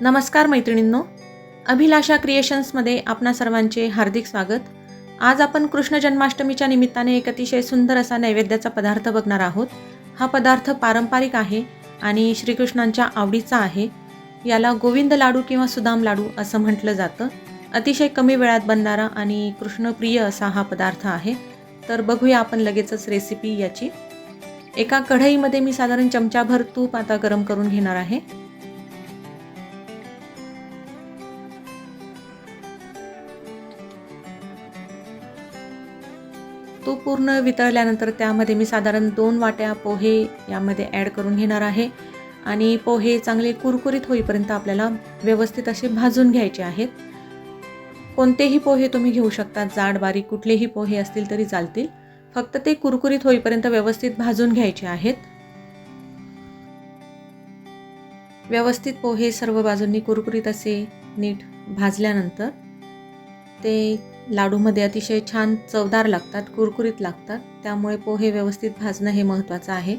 नमस्कार मैत्रिणींनो. अभिलाषा क्रिएशन्समध्ये आपणा सर्वांचे हार्दिक स्वागत. आज आपण कृष्ण जन्माष्टमीच्या निमित्ताने एक अतिशय सुंदर असा नैवेद्याचा पदार्थ बघणार आहोत. हा पदार्थ पारंपरिक आहे आणि श्रीकृष्णांच्या आवडीचा आहे. याला गोविंद लाडू किंवा सुदाम लाडू असं म्हटलं जातं. अतिशय कमी वेळात बनणारा आणि कृष्णप्रिय असा हा पदार्थ आहे. तर बघूया आपण लगेचच रेसिपी याची. एका कढईमध्ये मी साधारण चमचाभर तूप आता गरम करून घेणार आहे. तो पूर्ण वितळल्यानंतर त्यामध्ये मी साधारण दोन वाट्या पोहे यामध्ये ॲड करून घेणार आहे. आणि पोहे चांगले कुरकुरीत होईपर्यंत आपल्याला व्यवस्थित असे भाजून घ्यायचे आहेत. कोणतेही पोहे तुम्ही घेऊ शकता. जाड बारीक कुठलेही पोहे असतील तरी चालतील. फक्त ते कुरकुरीत होईपर्यंत व्यवस्थित भाजून घ्यायचे आहेत. व्यवस्थित पोहे सर्व बाजूंनी कुरकुरीत असे नीट भाजल्यानंतर ते लाडूमध्ये अतिशय छान चवदार लागतात कुरकुरीत लागतात. त्यामुळे पोहे व्यवस्थित भाजणं हे महत्त्वाचं आहे.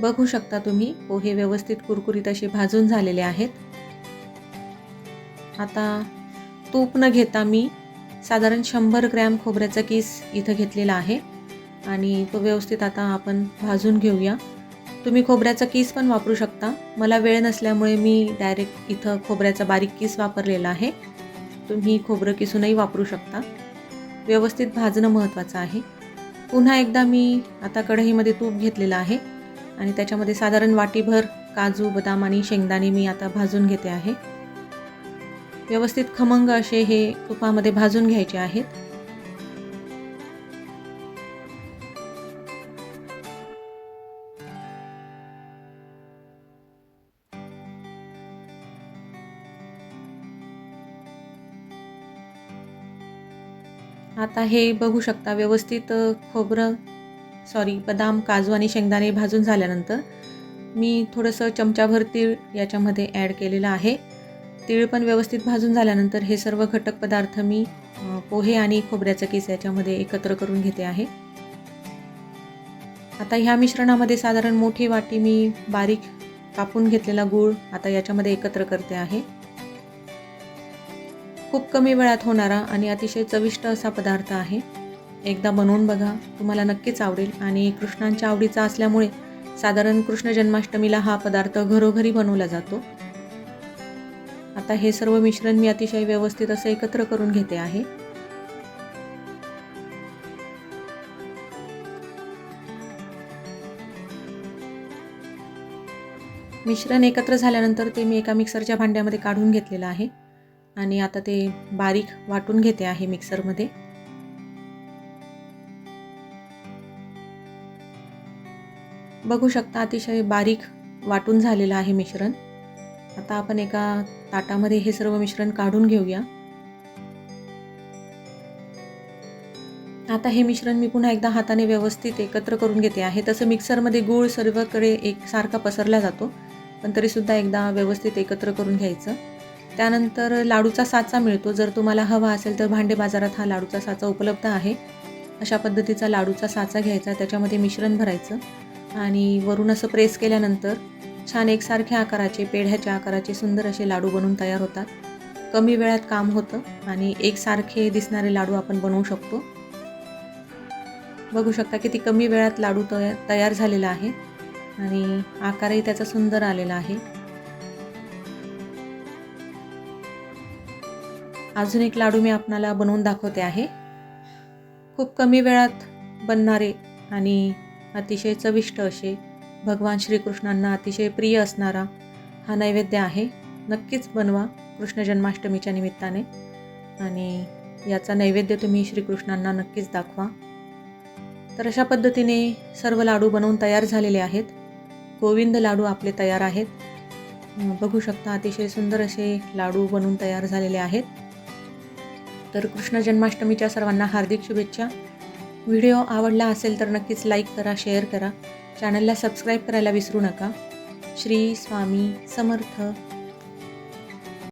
बघू शकता तुम्ही पोहे व्यवस्थित कुरकुरीत असे भाजून झालेले आहेत. आता तूप न घेता मी साधारण शंभर ग्रॅम खोबऱ्याचा किस इथं घेतलेला आहे. आणि तो व्यवस्थित आता आपण भाजून घेऊया. तुम्ही खोबऱ्याचा किस पण वापरू शकता. मला वेळ नसल्यामुळे मी डायरेक्ट इथं खोबऱ्याचा बारीक किस वापरलेला आहे. तुम्ही खोबरं किसूनही वापरू शकता. व्यवस्थित भाजणं महत्त्वाचं आहे. पुन्हा एकदा मी आता कढईमध्ये तूप घेतलेलं आहे आणि त्याच्यामध्ये साधारण वाटीभर काजू बदाम आणि शेंगदाणे मी आता भाजून घेते आहे. व्यवस्थित खमंग असे हे तुपामध्ये भाजून घ्यायचे आहेत. आता हे बघू शकता व्यवस्थित खोबरं सॉरी बदाम काजू आणि शेंगदाणे भाजून झाल्यानंतर मी थोडंसं चमचाभर तीळ याच्यामध्ये ॲड केलेलं आहे. तीळ पण व्यवस्थित भाजून झाल्यानंतर हे सर्व घटक पदार्थ मी पोहे आणि खोबऱ्याचं केस याच्यामध्ये एकत्र करून घेते आहे. आता ह्या मिश्रणामध्ये साधारण मोठी वाटी मी बारीक कापून घेतलेला गूळ आता याच्यामध्ये एकत्र करते आहे. खूप कमी वेळात होणारा आणि अतिशय चविष्ट असा पदार्थ आहे. एकदा बनवून बघा तुम्हाला नक्कीच आवडेल आणि कृष्णांच्या आवडीचा असल्यामुळे साधारण कृष्ण जन्माष्टमीला हा पदार्थ घरोघरी बनवला जातो. आता हे सर्व मिश्रण मी अतिशय व्यवस्थित असं एकत्र करून घेते आहे. मिश्रण एकत्र झाल्यानंतर ते मी एका मिक्सरच्या भांड्यामध्ये काढून घेतलेलं आहे. आणि आता ते बारीक वाटून घेते आहे मिक्सरमध्ये. बघू शकता अतिशय बारीक वाटून झालेलं आहे मिश्रण. आता आपण एका ताटामध्ये हे सर्व मिश्रण काढून घेऊया. आता हे मिश्रण मी पुन्हा एकदा हाताने व्यवस्थित एकत्र करून घेते आहे. तसं मिक्सरमध्ये गूळ सर्वकडे एकसारखा पसरला जातो पण तरीसुद्धा एकदा व्यवस्थित एकत्र करून घ्यायचं. त्यानंतर लाडूचा साचा मिळतो. जर तुम्हाला हवा असेल तर भांडे बाजारात हा लाडूचा साचा उपलब्ध आहे. अशा पद्धतीचा लाडूचा साचा घ्यायचा त्याच्यामध्ये मिश्रण भरायचं आणि वरून असं प्रेस केल्यानंतर छान एकसारख्या आकाराचे पेढ्याच्या आकाराचे सुंदर असे लाडू बनवून तयार होतात. कमी वेळात काम होतं आणि एकसारखे दिसणारे लाडू आपण बनवू शकतो. बघू शकता किती कमी वेळात लाडू तया तयार झालेला आहे आणि आकारही त्याचा सुंदर आलेला आहे. अजून एक लाडू मी आपणाला बनवून दाखवते आहे. खूप कमी वेळात बनणारे आणि अतिशय चविष्ट असे भगवान श्रीकृष्णांना अतिशय प्रिय असणारा हा नैवेद्य आहे. नक्कीच बनवा कृष्ण जन्माष्टमीच्या निमित्ताने. आणि याचा नैवेद्य तुम्ही श्रीकृष्णांना नक्कीच दाखवा. तर अशा पद्धतीने सर्व लाडू बनवून तयार झालेले आहेत. गोविंद लाडू आपले तयार आहेत. बघू शकता अतिशय सुंदर असे लाडू बनवून तयार झालेले आहेत. तर कृष्ण जन्माष्टमीच्या सर्वांना हार्दिक शुभेच्छा. व्हिडिओ आवडला असेल तर नक्कीच लाईक करा शेअर करा. चॅनलला सबस्क्राईब करायला विसरू नका. श्री स्वामी समर्थ.